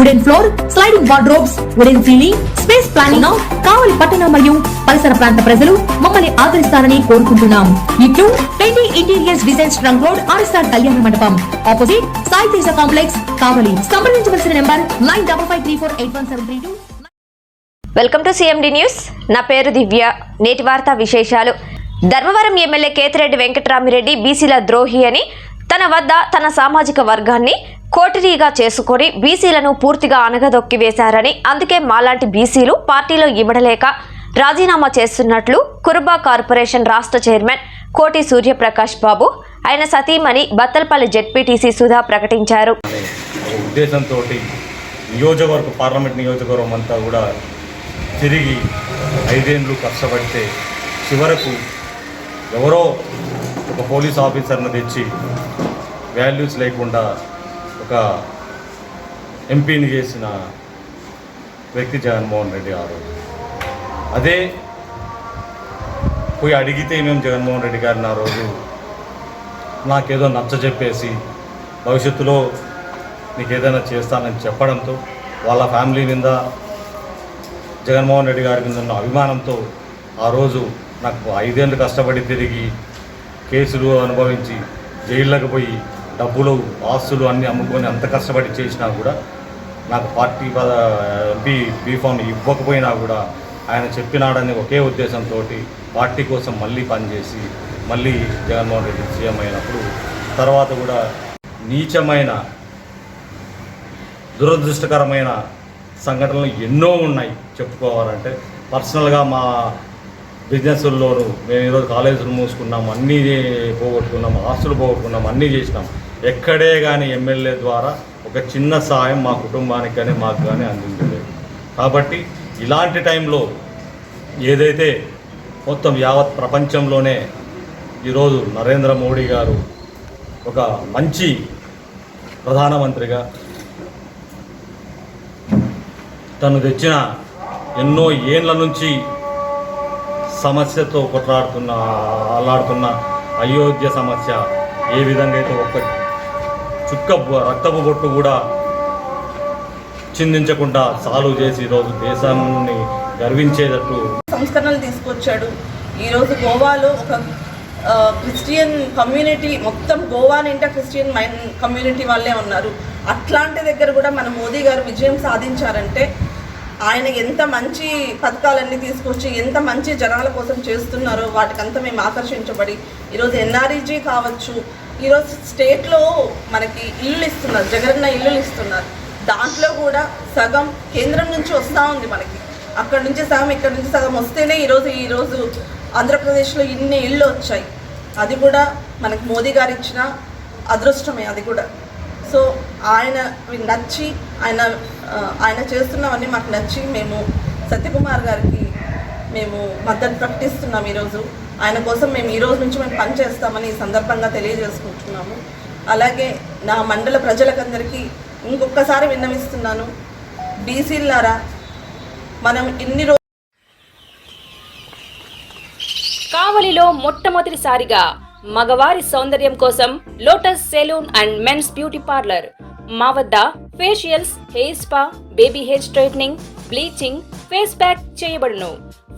wooden floor sliding wardrobes wooden ceiling space planning Kavali పట్టణ మరియు పరిసర ప్రాంత ప్రజలు మమ్మల్ని ఆదరిస్తారని కోరుకుంటున్నాం. ఇట్లు trendy interiors design trunk road RSR Kalyana Mandapam. Opposite Sai Teja complex Kavali. సంప్రదించవలసిన number nine double five three four eight one seven three two. Welcome to CMD news. నా పేరు దివ్య. నేటి వార్తా విశేషాలు. ధర్మవరం ఎమ్మెల్యే కేతిరెడ్డి వెంకటరామిరెడ్డి బీసీల ద్రోహి అని తన వద్ద తన సామాజిక వర్గాన్ని కోటరీగా చేసుకొని బీసీలను పూర్తిగా అనగదొక్కి వేశారని అందుకే మాలాంటి బీసీలు పార్టీలో ఇమడలేక రాజీనామా చేస్తున్నట్లు కురుబా కార్పొరేషన్ రాష్ట్ర చైర్మన్ కోటి సూర్యప్రకాష్ బాబు ఆయన సతీమణి బత్తలపల్లి జెడ్పీటీసీ సుధా ప్రకటించారు. ఉద్దేశంతో నియోజకవర్గ పార్లమెంట్ నియోజకవర్గం అంతా కూడా తిరిగి ఐదేండ్లు కష్టపడితే చివరకు ఎవరో ఒక పోలీస్ ఆఫీసర్ను తెచ్చి వాల్యూస్ లేకుండా ఒక ఎంపీని చేసిన వ్యక్తి జగన్మోహన్ రెడ్డి గారు. అదే పోయి అడిగితే మేము జగన్మోహన్ రెడ్డి గారిని ఆ రోజు నాకేదో నచ్చ చెప్పేసి భవిష్యత్తులో నీకు ఏదైనా చేస్తానని చెప్పడంతో వాళ్ళ ఫ్యామిలీ మీద జగన్మోహన్ రెడ్డి గారి మీద ఉన్న అభిమానంతో ఆ రోజు నాకు ఐదేళ్ళు కష్టపడి తిరిగి కేసులు అనుభవించి జైళ్ళకు పోయి డబ్బులు ఆస్తులు అన్నీ అమ్ముకొని అంత కష్టపడి చేసినా కూడా నాకు పార్టీ పద ఎంపీ బీఫామ్ ఇవ్వకపోయినా కూడా ఆయన చెప్పినాడని ఒకే ఉద్దేశంతో పార్టీ కోసం మళ్ళీ పనిచేసి మళ్ళీ జగన్మోహన్ రెడ్డి సీఎం అయినప్పుడు తర్వాత కూడా నీచమైన దురదృష్టకరమైన సంఘటనలు ఎన్నో ఉన్నాయి చెప్పుకోవాలంటే. పర్సనల్గా మా బిజినెస్ల్లోనూ మేము ఈరోజు కాలేజీలు మూసుకున్నాం అన్నీ పోగొట్టుకున్నాం ఆస్తులు పోగొట్టుకున్నాం అన్నీ చేసినాం. ఎక్కడే కానీ ఎమ్మెల్యే ద్వారా ఒక చిన్న సాయం మా కుటుంబానికి కానీ మాకు కానీ అందించలేదు. కాబట్టి ఇలాంటి టైంలో ఏదైతే మొత్తం యావత్ ప్రపంచంలోనే ఈరోజు నరేంద్ర మోడీ గారు ఒక మంచి ప్రధానమంత్రిగా తను తెచ్చిన ఎన్నో ఏండ్ల నుంచి సమస్యతో కొట్లాడుతున్న అల్లాడుతున్న అయోధ్య సమస్య ఏ విధంగా అయితే ఒక్క చుక్క రక్తపు బొట్టు కూడా చిందించకుండా సాల్వ్ చేసి ఈరోజు దేశాన్ని గర్వించేటట్టు సంస్కరణలు తీసుకొచ్చాడు. ఈరోజు గోవాలో ఒక క్రిస్టియన్ కమ్యూనిటీ మొత్తం గోవా నిండా క్రిస్టియన్ మైన్ కమ్యూనిటీ వాళ్ళే ఉన్నారు. అట్లాంటి దగ్గర కూడా మన మోదీ గారు విజయం సాధించారంటే ఆయన ఎంత మంచి పథకాలన్నీ తీసుకొచ్చి ఎంత మంచి జనాల కోసం చేస్తున్నారో వాటికంతా మేము ఆకర్షించబడి ఈరోజు ఎన్ఆర్ఈజీ కావచ్చు ఈరోజు స్టేట్లో మనకి ఇల్లు ఇస్తున్నారు జగనన్న ఇల్లులు ఇస్తున్నారు. దాంట్లో కూడా సగం కేంద్రం నుంచి వస్తూ ఉంది మనకి. అక్కడ నుంచి సగం ఇక్కడ నుంచి సగం వస్తేనే ఈరోజు ఈరోజు ఆంధ్రప్రదేశ్లో ఇన్ని ఇళ్ళు వచ్చాయి. అది కూడా మనకి మోదీ గారు ఇచ్చిన అదృష్టమే అది కూడా. సో ఆయన నచ్చి ఆయన ఆయన చేస్తున్నవన్నీ మాకు నచ్చి మేము సత్యకుమార్ గారికి మేము మద్దతు ప్రకటిస్తున్నాం ఈరోజు. ఆయన కోసం మేము ఈ రోజు నుంచి మేము పనిచేస్తామని ఈ సందర్భంగా తెలియజేసుకుంటున్నాము. అలాగే నా మండల ప్రజలకందరికీ ఇంకొకసారి విన్నవిస్తున్నాను. బీసీలారా మనం ఇన్ని రోజులు కావలిలో మొట్టమొదటిసారిగా మగవారి సౌందర్యం కోసం lotus salon and men's beauty parlour. మా వద్ద facials hair spa baby hair straightening bleaching face pack చేయబడును.